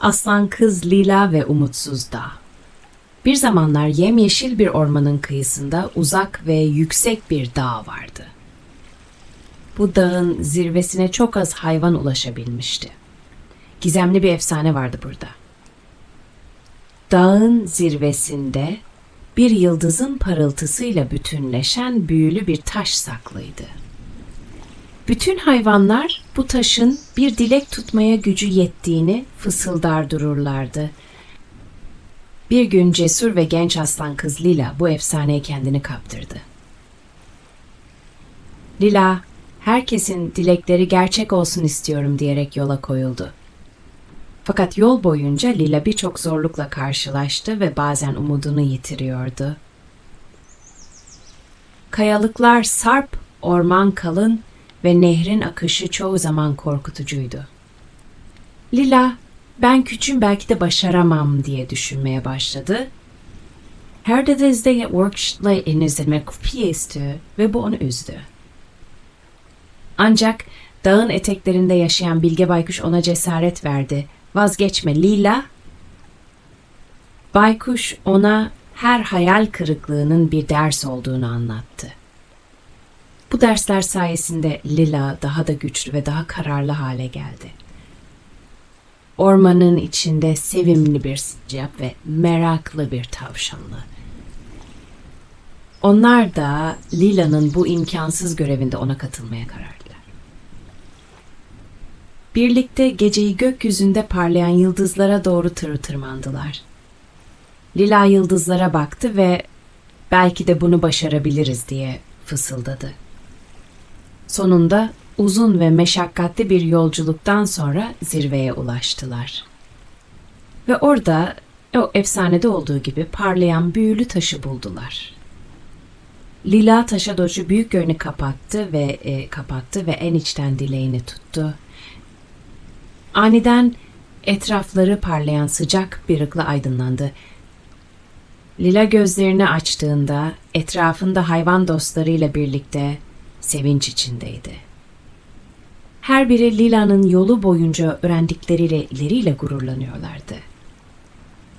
Aslan kız Lila ve Umutsuz Dağ. Bir zamanlar yemyeşil bir ormanın kıyısında uzak ve yüksek bir dağ vardı. Bu dağın zirvesine çok az hayvan ulaşabilmişti. Gizemli bir efsane vardı burada. Dağın zirvesinde bir yıldızın parıltısıyla bütünleşen büyülü bir taş saklıydı. Bütün hayvanlar bu taşın bir dilek tutmaya gücü yettiğini fısıldar dururlardı. Bir gün cesur ve genç aslan kız Lila bu efsaneye kendini kaptırdı. Lila, herkesin dilekleri gerçek olsun istiyorum diyerek yola koyuldu. Fakat yol boyunca Lila birçok zorlukla karşılaştı ve bazen umudunu yitiriyordu. Kayalıklar sarp, orman kalın ve nehrin akışı çoğu zaman korkutucuydu. Lila, ben küçüğüm belki de başaramam diye düşünmeye başladı. Her dediğinizde workshopla inizlemek piyesti ve bu onu üzdü. Ancak dağın eteklerinde yaşayan Bilge Baykuş ona cesaret verdi. Vazgeçme Lila. Baykuş ona her hayal kırıklığının bir ders olduğunu anlattı. Bu dersler sayesinde Lila daha da güçlü ve daha kararlı hale geldi. Ormanın içinde sevimli bir sincap ve meraklı bir tavşanlı. Onlar da Lila'nın bu imkansız görevinde ona katılmaya karar verdiler. Birlikte geceyi gökyüzünde parlayan yıldızlara doğru tırı tırmandılar. Lila yıldızlara baktı ve belki de bunu başarabiliriz diye fısıldadı. Sonunda uzun ve meşakkatli bir yolculuktan sonra zirveye ulaştılar. Ve orada o efsanede olduğu gibi parlayan büyülü taşı buldular. Lila taşa doğru büyük gönlü kapattı ve e, kapattı ve en içten dileğini tuttu. Aniden etrafları parlayan sıcak bir ışıkla aydınlandı. Lila gözlerini açtığında etrafında hayvan dostlarıyla birlikte sevinç içindeydi. Her biri Lila'nın yolu boyunca öğrendikleriyle ileriyle gururlanıyorlardı.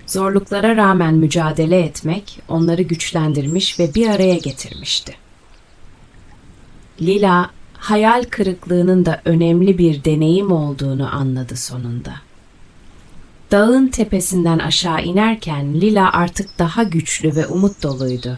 Zorluklara rağmen mücadele etmek onları güçlendirmiş ve bir araya getirmişti. Lila hayal kırıklığının da önemli bir deneyim olduğunu anladı sonunda. Dağın tepesinden aşağı inerken Lila artık daha güçlü ve umut doluydu.